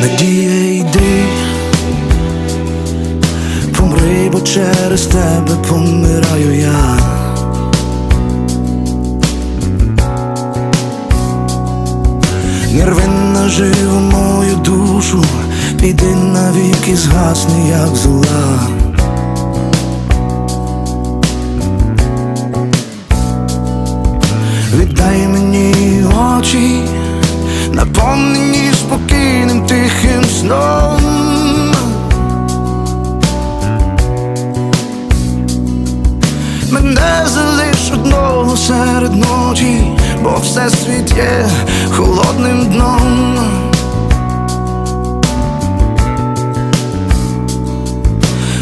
Надія йди, помри, бо через тебе помираю я. Не рви наживо мою душу, піди навіки згасни, як зола. Віддай мені очі, наповнені спокійним тихим сном. Мене залиш одного серед ночі, бо все світ є холодним дном.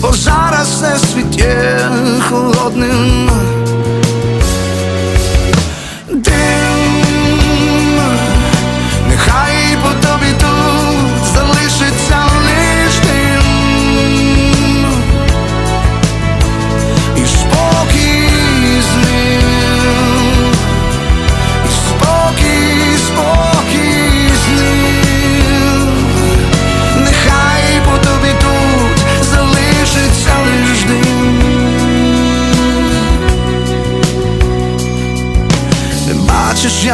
Бо зараз все світ є холодним.